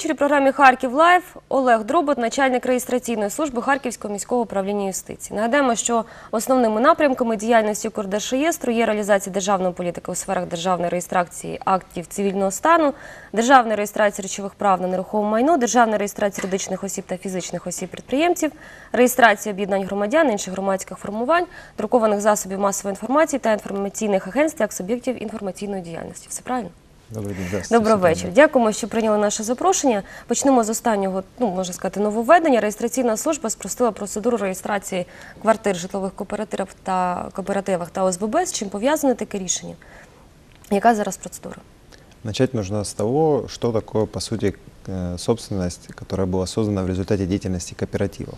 Ввечері в програмі Харків Лайв Олег Дробот, начальник реєстраційної служби Харківського міського управління юстиції. Нагадаємо, що основними напрямками діяльності Укрдержреєстру є реалізація державної політики у сферах державної реєстрації актів цивільного стану, державної реєстрації речових прав на нерухоме майно, державної реєстрації юридичних осіб та фізичних осіб підприємців, реєстрація об'єднань громадян, інших громадських формувань, друкованих засобів масової інформації та інформаційних агентств як суб'єктів інформаційної діяльності. Все правильно? Добрий день. здравствуйте, Добрий все вечір. правильно. Дякуємо, що прийняли наше запрошення. Почнемо з останнього, ну можна сказати, нововведення. Реєстраційна служба спростила процедуру реєстрації квартир житлових кооперативах та кооперативах та ОСББ. З чим пов'язане таке рішення? Яка зараз процедура? Начать нужно с того, что такое, по сути, э, собственность, которая была создана в результате деятельности кооперативов.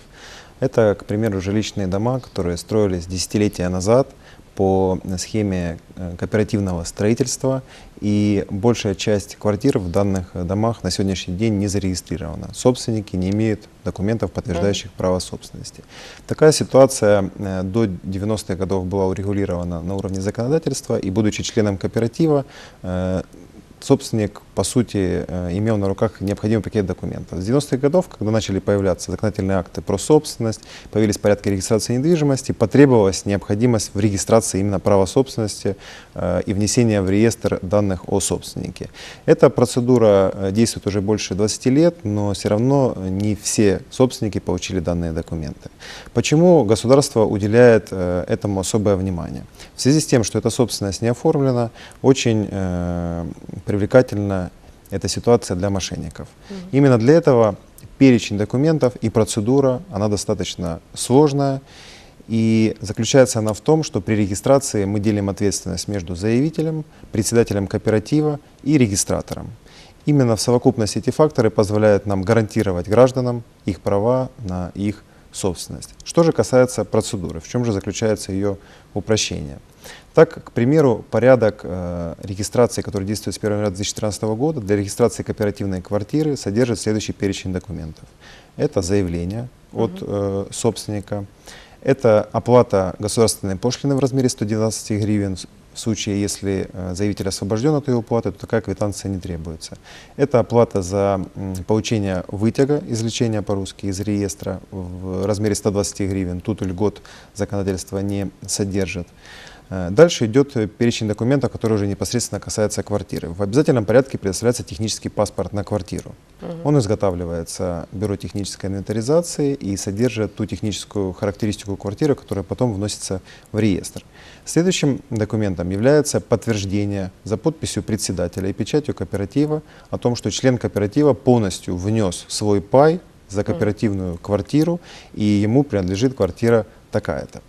Это, к примеру, жилищные дома, которые строились десятилетия назад по схеме э, кооперативного строительства, и большая часть квартир в данных э, домах на сегодняшний день не зарегистрирована. Собственники не имеют документов, подтверждающих право собственности. Такая ситуация э, до 90-х годов была урегулирована на уровне законодательства, и будучи членом кооператива, собственник, по сути, э, имел на руках необходимый пакет документов. С 90-х годов, когда начали появляться законодательные акты про собственность, появились порядки регистрации недвижимости, потребовалась необходимость в регистрации именно права собственности э, и внесения в реестр данных о собственнике. Эта процедура э, действует уже больше 20 лет, но все равно не все собственники получили данные документы. Почему государство уделяет этому особое внимание? В связи с тем, что эта собственность не оформлена, очень привлекательна эта ситуация для мошенников. Именно для этого перечень документов и процедура, она достаточно сложная. И заключается она в том, что при регистрации мы делим ответственность между заявителем, председателем кооператива и регистратором. Именно в совокупности эти факторы позволяют нам гарантировать гражданам их права на их собственность. Что же касается процедуры, в чем же заключается ее упрощение? Так, к примеру, порядок э, регистрации, который действует с 1 января 2014 года, для регистрации кооперативной квартиры содержит следующий перечень документов. Это заявление от э, собственника, это оплата государственной пошлины в размере 112 гривен в случае, если э, заявитель освобожден от ее уплаты, то такая квитанция не требуется. Это оплата за получение вытяга из лечения по-русски из реестра в размере 120 гривен. Тут льгот законодательство не содержит. Э, Дальше идет э, перечень документов, которые уже непосредственно касаются квартиры. В обязательном порядке предоставляется технический паспорт на квартиру. Он изготавливается Бюро технической инвентаризации и содержит ту техническую характеристику квартиры, которая потом вносится в реестр. Следующим документом является подтверждение за подписью председателя и печатью кооператива о том, что член кооператива полностью внес свой пай за кооперативную квартиру и ему принадлежит квартира такая-то.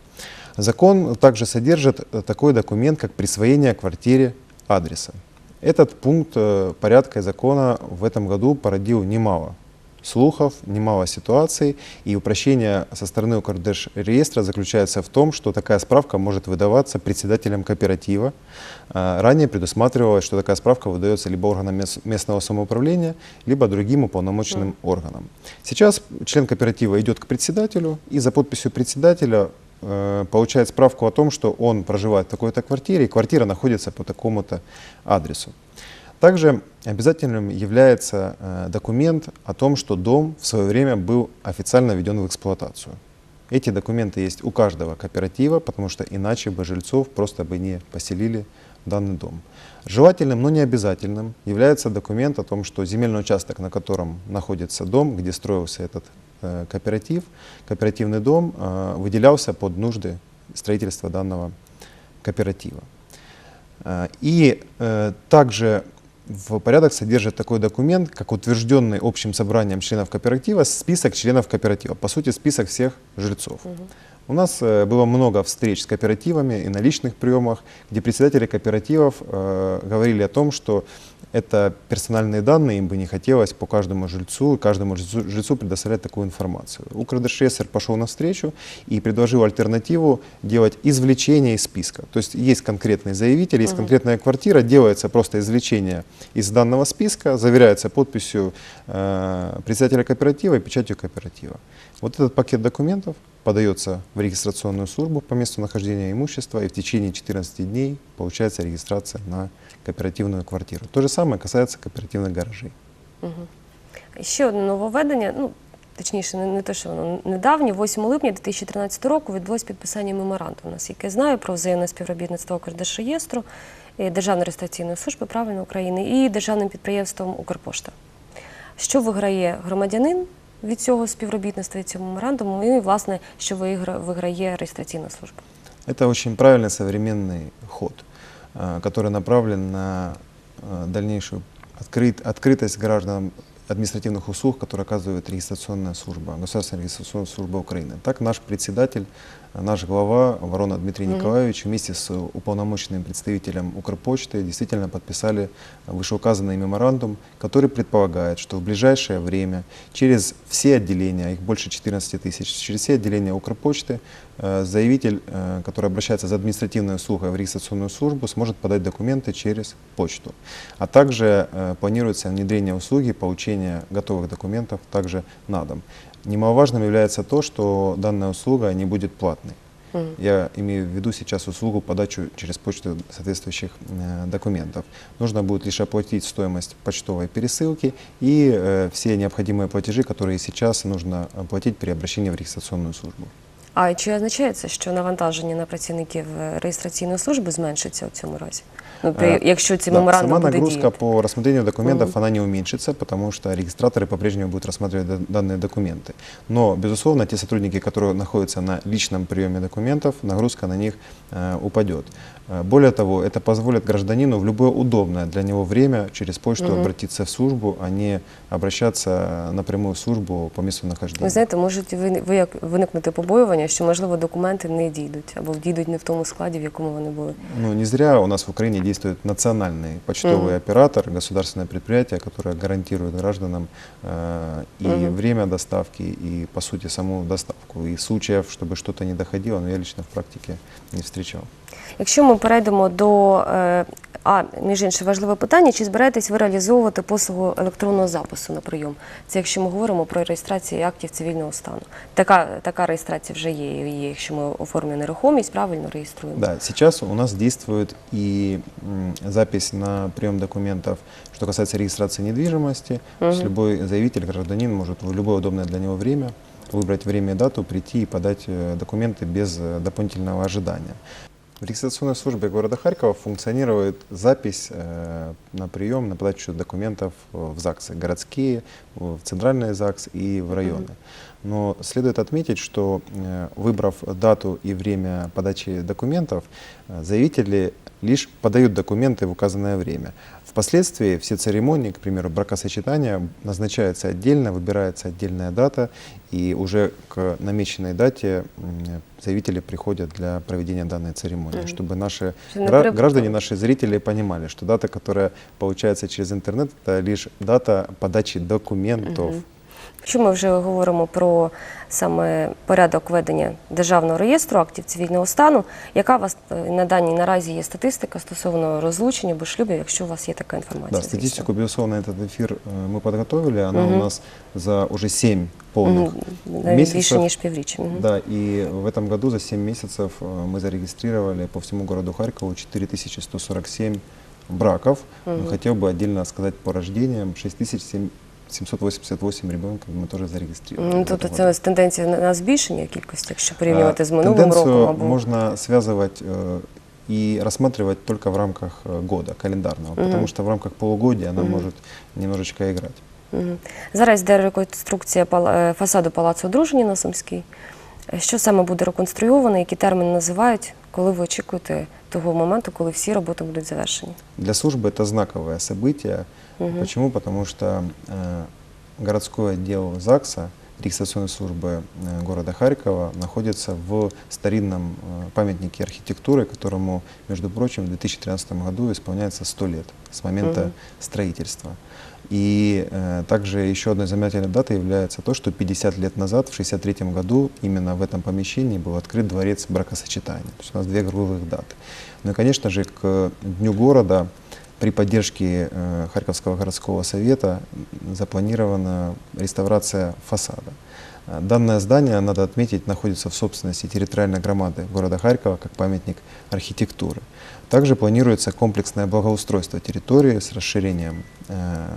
Закон также содержит э, такой документ, как присвоение квартире адреса. Этот пункт э, порядка и закона в этом году породил немало слухов, немало ситуаций, и упрощение со стороны Укрдержреестра заключается в том, что такая справка может выдаваться председателем кооператива. А, Ранее предусматривалось, что такая справка выдается либо органам мес- местного самоуправления, либо другим уполномоченным органам. Сейчас член кооператива идет к председателю и за подписью председателя э, получает справку о том, что он проживает в такой-то квартире, и квартира находится по такому-то адресу. Также обязательным является э, документ о том, что дом в свое время был официально введен в эксплуатацию. Эти документы есть у каждого кооператива, потому что иначе бы жильцов просто бы не поселили в данный дом. Желательным, но не обязательным является документ о том, что земельный участок, на котором находится дом, где строился этот кооператив, кооперативный дом, э, выделялся под нужды строительства данного кооператива. Э, И э, также в порядок содержит такой документ, как утвержденный общим собранием членов кооператива список членов кооператива, по сути список всех жильцов. У нас э, было много встреч с кооперативами и на личных приемах, где председатели кооперативов э, говорили о том, что это персональные данные, им бы не хотелось по каждому жильцу, каждому жильцу, жильцу предоставлять такую информацию. Укрдешреестр пошел навстречу и предложил альтернативу делать извлечение из списка. То есть есть конкретный заявитель, есть конкретная квартира, делается просто извлечение из данного списка, заверяется подписью э, председателя кооператива и печатью кооператива. Вот этот пакет документов подается в регистрационную службу по месту нахождения имущества, и в течение 14 дней получается регистрация на кооперативную квартиру. То же самое касается кооперативных гаражей. Ще одне нововведення, ну точніше, не, не те, що воно недавнє, 8 липня 2013 року відбулось підписання меморандуму, наскільки я знаю, про взаємне співробітництво Укрдержреєстру, е, Державної реєстраційної служби правильно України і державним підприємством Укрпошта. Що виграє громадянин від цього співробітництва від цього меморандуму, і власне, що вигра- виграє реєстраційна служба? Это очень правильный современный ход, а, который направлен на а, дальнейшую открыт- открытость гражданам административных услуг, которые оказывает регистрационная служба, государственная регистрационная служба Украины. Так наш председатель, наш глава Ворона Дмитрий Мгм. Николаевич вместе с уполномоченным представителем Укрпочты действительно подписали вышеуказанный меморандум, который предполагает, что в ближайшее время через все отделения, их больше 14 тысяч, через все отделения Укрпочты заявитель, э, который обращается за административной услугой в регистрационную службу, сможет подать документы через почту. А также э, планируется внедрение услуги получения готовых документов также на дом. Немаловажным является то, что данная услуга не будет платной. Я имею в виду сейчас услугу подачу через почту соответствующих э, документов. Нужно будет лишь оплатить стоимость почтовой пересылки и э, все необходимые платежи, которые сейчас нужно оплатить при обращении в регистрационную службу. А чи означає це, що навантаження на працівників е, реєстраційної служби зменшиться у цьому разі? Ну, при, Э, якщо ці да, меморандум сама буде нагрузка діяти? по рассмотрению документов, Мгм. она не уменьшится, потому что регистраторы по-прежнему будут рассматривать да- данные документы. Но, безусловно, те сотрудники, которые находятся на личном приеме документов, нагрузка на них э, упадет. Э, Более того, это позволит гражданину в любое удобное для него время через почту Мгм. обратиться в службу, а не обращаться напрямую в службу по месту нахождения. Ви знаєте, можуть вини- виyak- виникнути побоювання, що можливо документи не дійдуть або дійдуть не в тому складі, в якому вони були. Ну, не зря у нас в Украине действует национальный почтовый Мгм. оператор, государственное предприятие, которое гарантирует гражданам э, и Мгм. время доставки, и, по сути, саму доставку. И случаев, чтобы что-то не доходило, но я лично в практике не встречал. Якщо ми перейдемо до е, а між іншим важливе питання, чи збираєтесь ви реалізовувати послугу електронного запису на прийом? Це якщо ми говоримо про реєстрацію актів цивільного стану. Така, така реєстрація вже є, є, якщо ми оформлюємо нерухомість, правильно реєструємо. Да, сейчас у нас действует и м, запись на прием документов, что касается регистрации недвижимости. То есть Мгм. любой заявитель, гражданин может в любое удобное для него время выбрать время и дату, прийти и подать э, документы без э, дополнительного ожидания. В регистрационной службе города Харькова функционирует запись э, на прием, на подачу документов в ЗАГСы, городские, в центральные ЗАГС и в районы. Но следует отметить, что э, выбрав дату и время подачи документов, э, заявители лишь подают документы в указанное время. Впоследствии все церемонии, к примеру, бракосочетания назначаются отдельно, выбирается отдельная дата, и уже к намеченной дате заявители приходят для проведения данной церемонии, Мгм. чтобы наши гра- граждане, наши зрители понимали, что дата, которая получается через интернет, это лишь дата подачи документов. Мгм. Якщо ми вже говоримо про саме порядок ведення державного реєстру актів цивільного стану, яка у вас е, на даній наразі є статистика стосовно розлучення або шлюбів, якщо у вас є така інформація? Да, звісно? статистику, безусловно, этот эфир э, мы подготовили. Она Мгм. у нас за уже 7 полных Мгм. Навіть більше месяцев. ніж півріччя. Мгм. Да, и в этом году за 7 месяцев э, мы зарегистрировали по всему городу Харькову 4147 браков. Мгм. Ну, Хотел бы отдельно сказать по рождениям 6788 ребенков мы тоже зарегистрировали. Ну, в Тобто этом це году. ось тенденція на на збільшення кількості, якщо порівнювати А, з минулим Тенденцию роком або можно связывать э, и рассматривать только в рамках э, года календарного, Мгм. потому что в рамках полугодия она Мгм. может немножечко играть. Мгм. Зараз йде реконструкція пала- е, фасаду палацу одруження на Сумській. Е, Що саме буде реконструйовано, які терміни називають, коли ви очікуєте того моменту, коли всі роботи будуть завершені? Для службы это знаковое событие. Мгм. Почему? Потому что э, городской отдел ЗАГСа регистрационной службы э, города Харькова находится в старинном э, памятнике архитектуры, которому, между прочим, в 2013 году исполняется 100 лет с момента Мгм. строительства. И э, также еще одной знаменательной датой является то, что 50 лет назад, в 1963 году, именно в этом помещении был открыт дворец бракосочетания. То есть у нас две гровых даты. Ну и, конечно же, к Дню города при поддержке э, Харьковского городского совета запланирована реставрация фасада. Данное здание, надо отметить, находится в собственности территориальной громады города Харькова как памятник архитектуры. Также планируется комплексное благоустройство территории с расширением э,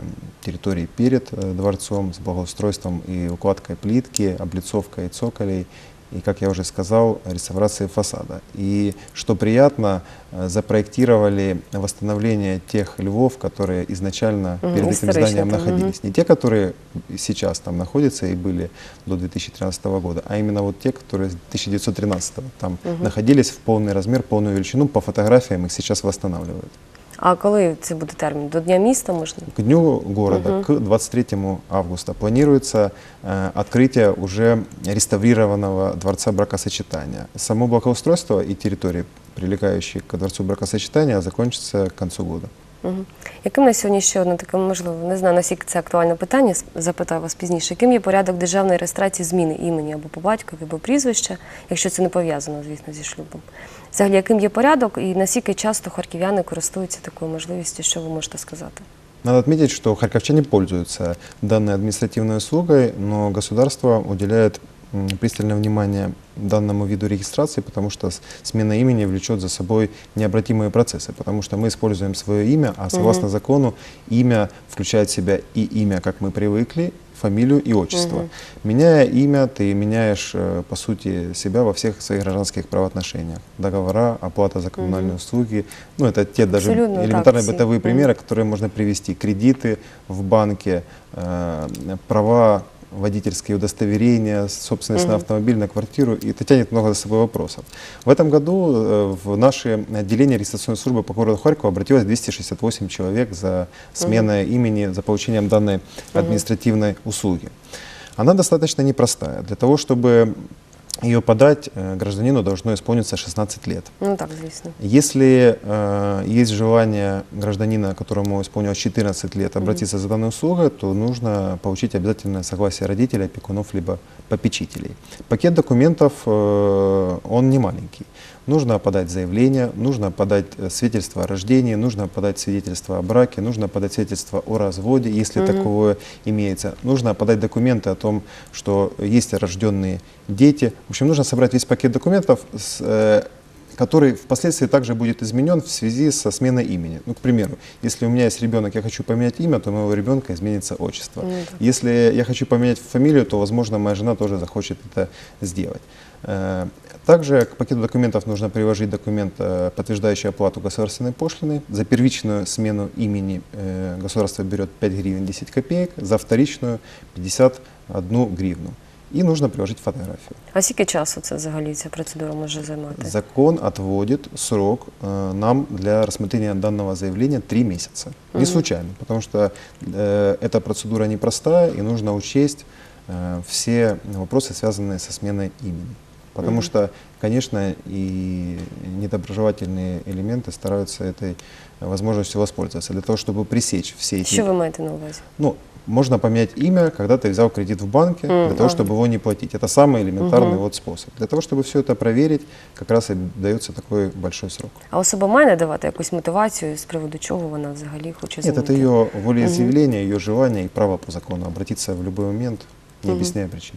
территории перед э, дворцом, с благоустройством и укладкой плитки, облицовкой цоколей и, как я уже сказал, реставрацией фасада. И, что приятно, э, запроектировали восстановление тех львов, которые изначально Мгм, перед этим зданием там, находились. Не те, которые сейчас там находятся и были до 2013 года, а именно вот те, которые с 1913 там находились в полный размер, полную величину. По фотографиям их сейчас восстанавливают. А коли це буде термін? До Дня міста можна? К Дню города, к 23 августа, планируется э, открытие уже реставрированного дворца бракосочетания. Само благоустройство и территории, прилегающие к дворцу бракосочетания, закончится к концу года. Угу. Яким на сьогодні ще одне таке, можливо, не знаю, наскільки це актуальне питання, запитаю вас пізніше. Яким є порядок державної реєстрації зміни імені або по батькові, або прізвища, якщо це не пов'язано, звісно, зі шлюбом? Взагалі, яким є порядок і наскільки часто харків'яни користуються такою можливістю, що ви можете сказати? Надо отметить, что харьковчане пользуются данной административной услугой, но государство уделяет пристальное внимание данному виду регистрации, потому что смена имени влечет за собой необратимые процессы, потому что мы используем свое имя, а согласно закону имя включает в себя и имя, как мы привыкли, фамилию и отчество. Меняя имя, ты меняешь, э, по сути, себя во всех своих гражданских правоотношениях. Договора, оплата за коммунальные услуги. Ну, это те даже Абсолютно так, элементарные все. бытовые Мгм. примеры, которые можно привести. Кредиты в банке, э, права водительские удостоверения, собственность на автомобиль, на квартиру, и это тянет много за собой вопросов. В этом году э, в наше отделение регистрационной службы по городу Харькову обратилось 268 человек за сменой имени, за получением данной административной услуги. Она достаточно непростая. Для того, чтобы ее подать, э, гражданину должно исполниться 16 лет. Ну так, звісно. Если э, есть желание гражданина, которому исполнилось 14 лет, обратиться за данной услугой, то нужно получить обязательное согласие родителей, опекунов, либо попечителей. Пакет документов, э, он не маленький. Нужно подать заявление, нужно подать э, свидетельство о рождении, нужно подать свидетельство о браке, нужно подать свидетельство о разводе, если таковое имеется. Нужно подать документы о том, что есть рожденные дети. В общем, нужно собрать весь пакет документов, с, э, который впоследствии также будет изменен в связи со сменой имени. Ну, к примеру, если у меня есть ребенок, я хочу поменять имя, то у моего ребенка изменится отчество. Да. Если я хочу поменять фамилию, то, возможно, моя жена тоже захочет это сделать. Также к пакету документов нужно приложить документ, э, подтверждающий оплату государственной пошлины. За первичную смену имени э, государство берет 5 гривен 10 копеек, за вторичную 51 гривну. И нужно приложить фотографию. А скільки часу це взагалі ця процедура може займати? Закон отводит срок э, нам для рассмотрения данного заявления три месяца. Не случайно, потому что э, эта процедура непростая, и нужно учесть э, все вопросы, связанные со сменой имени. Потому что, конечно, и недоброжелательные элементы стараются этой возможностью воспользоваться для того, чтобы пресечь все эти Що ви маєте на увазі? ну, можно поменять имя, когда ты взял кредит в банке, М, для того, ага. чтобы его не платить. Это самый элементарный Мгм. вот способ. Для того, чтобы все это проверить, как раз и дается такой большой срок. А особа має надавати якусь мотивацію, з приводу чого вона взагалі хоче Нет, змінити? это ее волеизъявление, ее желание и право по закону обратиться в любой момент, не Мгм. объясняя причин.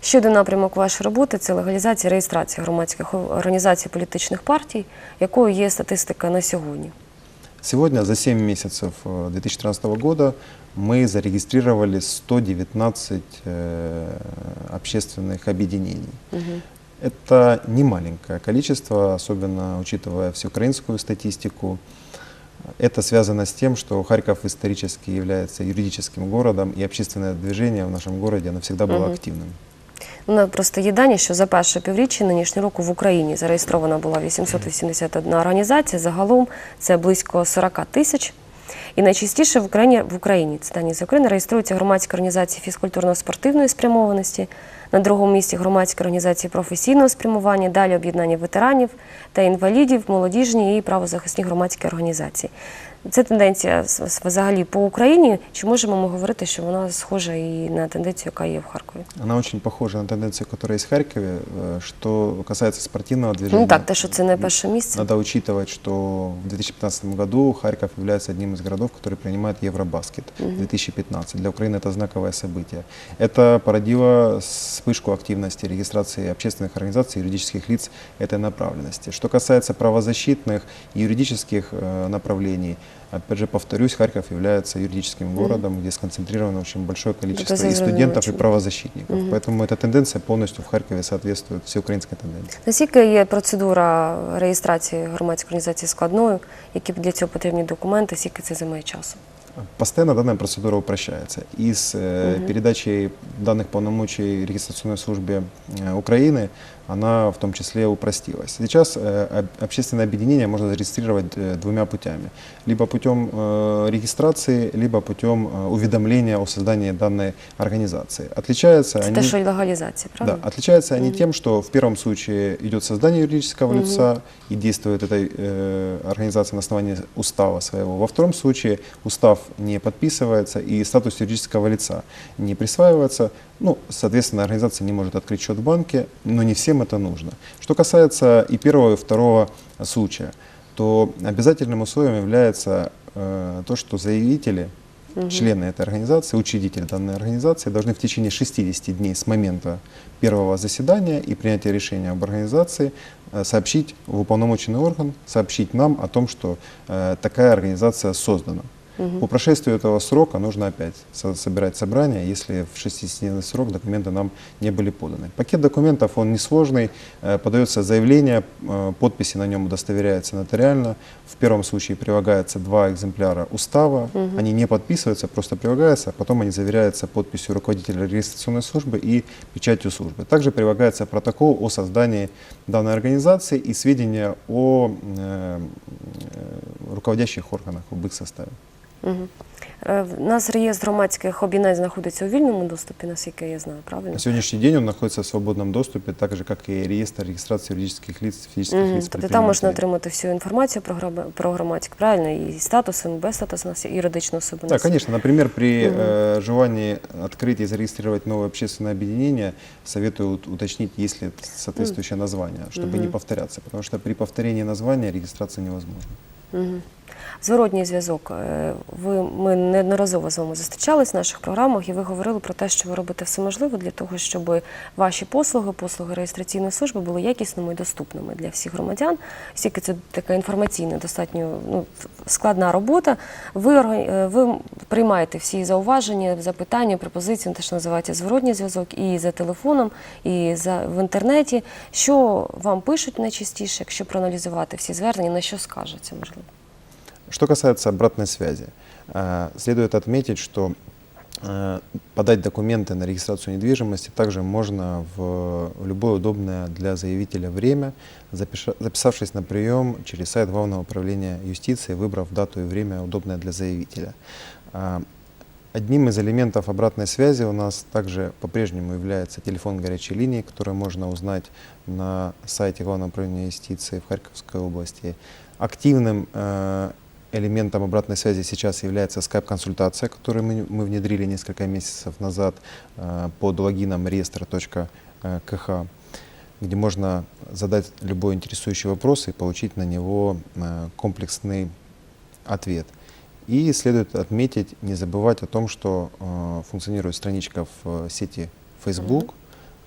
Ще один напрямок вашої роботи це легалізація реєстрації громадських організацій політичних партій, якою є статистика на сьогодні. Сегодня за 7 месяцев э, 2013 года мы зарегистрировали 119 э, общественных объединений. Это не маленькое количество, особенно учитывая всеукраинскую статистику. Это связано с тем, что Харьков исторически является юридическим городом, и общественное движение в нашем городе оно всегда было Мгм. активным. У нас просто дані, що за перше півріччя нинішнього року в Україні зареєстрована була 881 організація. Загалом це близько 40 тисяч. І найчастіше в Україні в Україні це дані з України реєструються громадські організації фізкультурно-спортивної спрямованості. На другому місці громадські організації професійного спрямування, далі об'єднання ветеранів та інвалідів, молодіжні і правозахисні громадські організації. Це тенденція з- з- взагалі по Україні. Чи можемо ми говорити, що вона схожа і на тенденцію, яка є в Харкові? Она очень похожа на тенденцию, которая есть в Харькове. Э, Что касается спортивного движения, Ну так, те, що це не перше місце. надо учитывать, что в 2015 году Харьков является одним из городов, который принимает Евробаскет 2015. Для Украины это знаковое событие. Это породило вспышку активности регистрации общественных организаций и юридических лиц этой направленности. Что касается правозащитных и юридических э, направлений, опять же повторюсь, Харьков является юридическим городом, где сконцентрировано очень большое количество Это и зрозуміло, студентов, и чому. правозащитников. Поэтому эта тенденция полностью в Харькове соответствует всеукраинской тенденции. Наскільки є процедура реєстрації громадської організації складною, які для цього потрібні документи, скільки це займає часу? Постоянно данная процедура упрощается. И с э, передачей данных полномочий регистрационной службе э, Украины она в том числе упростилась. Сейчас э, об- общественное объединение можно зарегистрировать э, двумя путями. Либо путем э, регистрации, либо путем э, уведомления о создании данной организации. Отличаются Це они... те, що і легалізація, правда? Да, отличаются они тем, что в первом случае идет создание юридического лица и действует эта э, организация на основании устава своего. Во втором случае устав не подписывается и статус юридического лица не присваивается. Ну, соответственно, организация не может открыть счет в банке, но не всем это нужно. Что касается и первого, и второго случая, то обязательным условием является э, то, что заявители Члены этой организации, учредители данной организации должны в течение 60 дней с момента первого заседания и принятия решения об организации э, сообщить в уполномоченный орган, сообщить нам о том, что э, такая организация создана. По прошествию этого срока нужно опять со- собирать собрание, если в 60-дневный срок документы нам не были поданы. Пакет документов, он несложный, э, подается заявление, э, подписи на нем удостоверяются нотариально. В первом случае прилагается два экземпляра устава, они не подписываются, просто прилагаются, потом они заверяются подписью руководителя регистрационной службы и печатью службы. Также прилагается протокол о создании данной организации и сведения о э, э, руководящих органах, об их составе. Угу. У нас реєстр громадських об'єднань знаходиться у вільному доступі, наскільки я знаю, правильно? На сегодняшний день он находится в свободном доступе, так же, как и реестр регистрации юридических лиц, физических Мгм. лиц. Тобто там можна предпринимателей. отримати всю інформацію про, гром- про громадське, правильно? І статусом, без статусу юридичну особу. Да, конечно. Например, при э, желании открыть и зарегистрировать новое общественное объединение, советую ут- уточнить, есть ли соответствующее название, чтобы не повторяться, потому что при повторении названия регистрация невозможна. Мгм. Зворотній зв'язок. Е, Ви ми неодноразово з вами зустрічались в наших програмах, і ви говорили про те, що ви робите все можливе для того, щоб ваші послуги, послуги реєстраційної служби були якісними і доступними для всіх громадян. Оскільки це така інформаційна, достатньо ну, складна робота. Ви е, ви приймаєте всі зауваження, запитання, пропозиції, те, що називається зворотній зв'язок, і за телефоном, і за в інтернеті. Що вам пишуть найчастіше, якщо проаналізувати всі звернення, на що скажеться можливо? Что касается обратной связи, э, следует отметить, что э, подать документы на регистрацию недвижимости также можно в, любое удобное для заявителя время, записавшись на прием через сайт Главного управления юстиции, выбрав дату и время, удобное для заявителя. А, Одним из элементов обратной связи у нас также по-прежнему является телефон горячей линии, который можно узнать на сайте Главного управления юстиции в Харьковской области. Активным э, элементом обратной связи сейчас является скайп-консультация, которую мы, мы внедрили несколько месяцев назад э, под логином реестра.кх, где можно задать любой интересующий вопрос и получить на него э, комплексный ответ. И следует отметить, не забывать о том, что э, функционирует страничка в сети Facebook,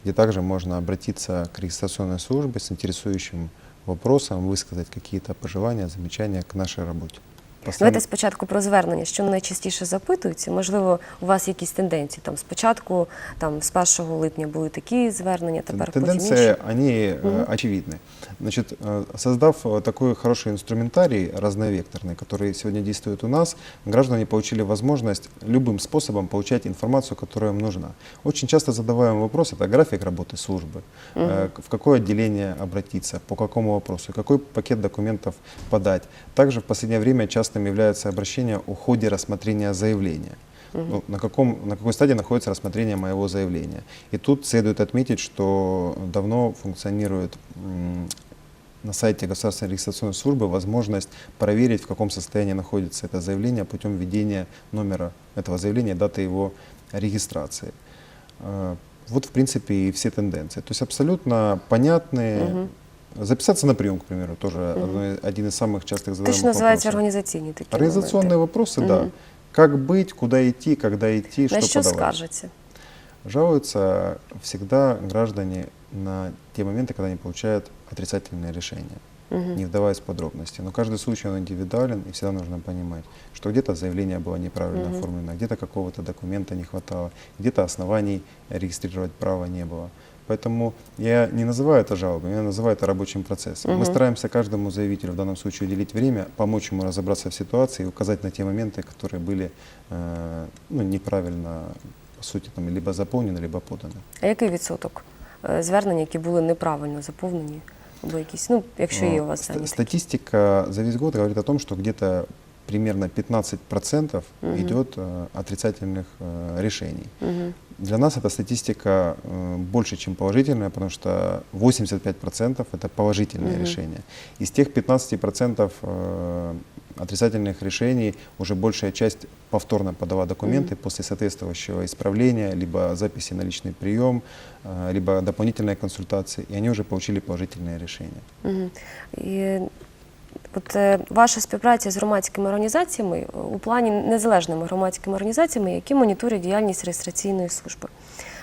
где также можно обратиться к регистрационной службе с интересующим вопросом, высказать какие-то пожелания, замечания к нашей работе. Постоянно- Давайте спочатку про звернення, що найчастіше запитуються. Можливо, у вас якісь тенденції. Там спочатку, там з 1 липня були такі звернення, тепер потім Тенденции, інші. они э, очевидны. Значит, э, создав э, такой хороший инструментарий разновекторный, который сегодня действует у нас, граждане получили возможность любым способом получать информацию, которая им нужна. Очень часто задаваем вопрос, это график работы службы, э, к- в какое отделение обратиться, по какому вопросу, какой пакет документов подать. Также в последнее время часто частым является обращение о ходе рассмотрения заявления. Ну, на, каком, на какой стадии находится рассмотрение моего заявления. И тут следует отметить, что давно функционирует на сайте Государственной регистрационной службы возможность проверить, в каком состоянии находится это заявление путем введения номера этого заявления, даты его регистрации. Э, Вот, в принципе, и все тенденции. То есть абсолютно понятные. Записаться на прием, к примеру, тоже одно из- один из самых частых Те, задаваемых що називаються вопросов. організаційні такі Организационные моменти. вопросы, да. Как быть, куда идти, когда идти, что На що подавать. скаржаться? Жалуются всегда граждане на те моменты, когда они получают отрицательное решение, не вдаваясь в подробности. Но каждый случай он индивидуален, и всегда нужно понимать, что где-то заявление было неправильно оформлено, где-то какого-то документа не хватало, где-то оснований регистрировать право не было. Поэтому я не называю это жалобой, я называю это рабочим процессом. Мы стараемся каждому заявителю в данном случае уделить время, помочь ему разобраться в ситуации и указать на те моменты, которые были э, ну, неправильно, по сути, там, либо заполнены, либо поданы. А який відсоток е, звернень, які були неправильно заповнені? Або якісь, ну, якщо є у вас Ста- дані такі? Статистика за весь год говорит о том, что где-то примерно 15% идет э, отрицательных э, решений. Мгм. Для нас эта статистика э, больше, чем положительная, потому что 85% это положительные решения. Из тех 15% э, отрицательных решений уже большая часть повторно подала документы после соответствующего исправления, либо записи на личный прием, э, либо дополнительной консультации, и они уже получили положительное решение. Мгм. І от е, ваша співпраця з громадськими організаціями е, у плані незалежними громадськими організаціями, які моніторять діяльність реєстраційної служби.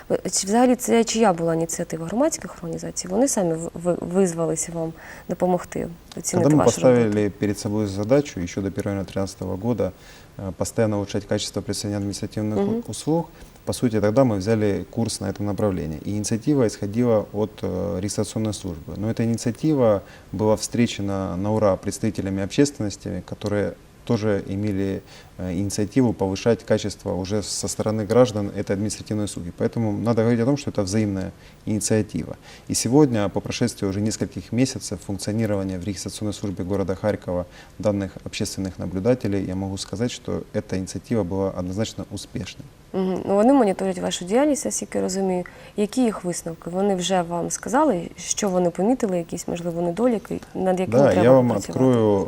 Ви- Чи взагалі це чия була ініціатива громадських організацій? Вони самі в- ви- визвалися вам допомогти оцінити Когда мы вашу роботу? поставили перед собой задачу еще до 1 января 2013 года э, постоянно улучшать качество представления административных Мгм. услуг, по сути, тогда мы взяли курс на этом направлении. И инициатива исходила от э, регистрационной службы. Но эта инициатива была встречена на ура представителями общественности, которые тоже имели инициативу повышать качество уже со стороны граждан этой административной услуги. Поэтому надо говорить о том, что это взаимная инициатива. И сегодня, по прошествии уже нескольких месяцев функционирования в регистрационной службе города Харькова данных общественных наблюдателей, я могу сказать, что эта инициатива была однозначно успешной. Мгм. Ну, вони моніторять вашу діяльність, наскільки розумію. Які їх висновки? Вони вже вам сказали, що вони помітили, якісь можливо недоліки, над якими Да, треба я вам попрацювати? открою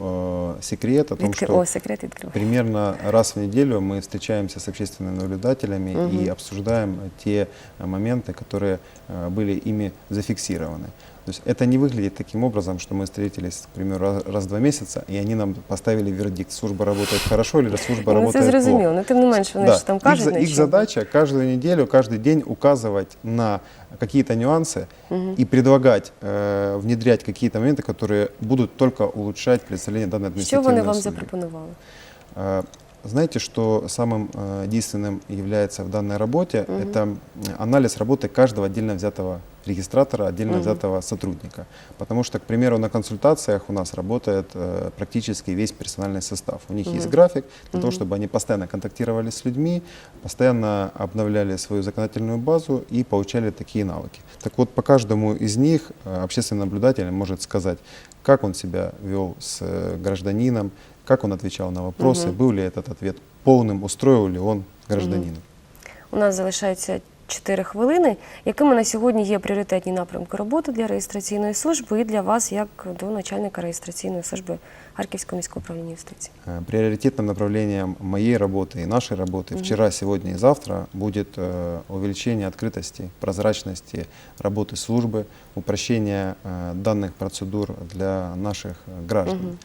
э, секрет о том, Відкри- что О, секрет відкрив. Примерно раз в неделю мы встречаемся с общественными наблюдателями и обсуждаем те э, моменты, которые э, были ими зафиксированы. То есть это не выглядит таким образом, что мы встретились, к примеру, раз, раз в два месяца, и они нам поставили вердикт, служба работает хорошо или служба Ну, це работает зрозуміло. плохо. Ну, тим не менш, вони Да. ж там Их кажуть, их, що. задача каждую неделю, каждый день указывать на какие-то нюансы и предлагать э, внедрять какие-то моменты, которые будут только улучшать представление данной Що административной вони вам услуги. запропонували? Знаете, что самым э, действенным является в данной работе? Это м, анализ работы каждого отдельно взятого регистратора, отдельно взятого сотрудника. Потому что, к примеру, на консультациях у нас работает э, практически весь персональный состав. У них есть график для того, чтобы они постоянно контактировали с людьми, постоянно обновляли свою законодательную базу и получали такие навыки. Так вот, по каждому из них э, общественный наблюдатель может сказать, как он себя вел с э, гражданином, как он отвечал на вопросы, был ли этот ответ полным, устроил ли он гражданина. У нас залишається 4 хвилини. Якими на сьогодні є пріоритетні напрямки роботи для реєстраційної служби і для вас, як до начальника реєстраційної служби Харківського міського управління юстиції? Э, Приоритетным направлением моей работы и нашей работы вчера, сегодня и завтра будет э, увеличение открытости, прозрачности работы службы, упрощение э, данных процедур для наших э, граждан.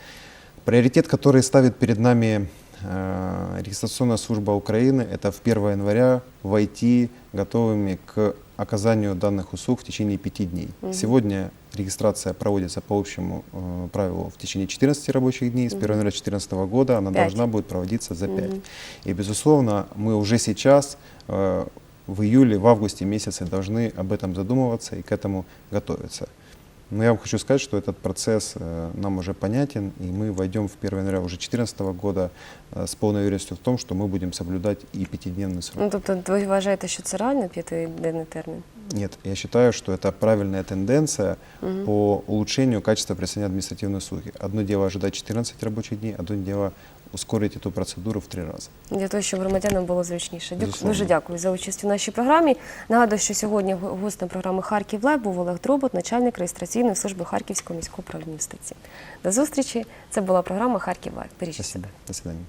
Приоритет, который ставит перед нами э, регистрационная служба Украины, это в 1 января войти готовыми к оказанию данных услуг в течение пяти дней. Сегодня регистрация проводится по общему э, правилу в течение 14 рабочих дней. С 1 января 2014 года она Пять. должна будет проводиться за 5. И, безусловно, мы уже сейчас э, в июле, в августе месяце должны об этом задумываться и к этому готовиться. Но я вам хочу сказать, что этот процесс э, нам уже понятен, и мы войдем в 1 января уже 2014 года э, с полной уверенностью в том, что мы будем соблюдать и пятидневный срок. Ну тобто, ви вважаєте, що це реально п'ятиденний термін? Нет, я считаю, что это правильная тенденция по улучшению качества присоединения административной услуги. Одно дело ожидать 14 рабочих дней, одно дело ускорить ту процедуру в три рази. Для того, щоб громадянам було зручніше. дякую Дуже дякую за участь у нашій програмі. Нагадую, що сьогодні гостем програми Харків Лайв був Олег Дробот, начальник реєстраційної служби Харківського міського управління юстиції. До зустрічі. Це була програма Харків Лайв. Бережіть себе. До свидания.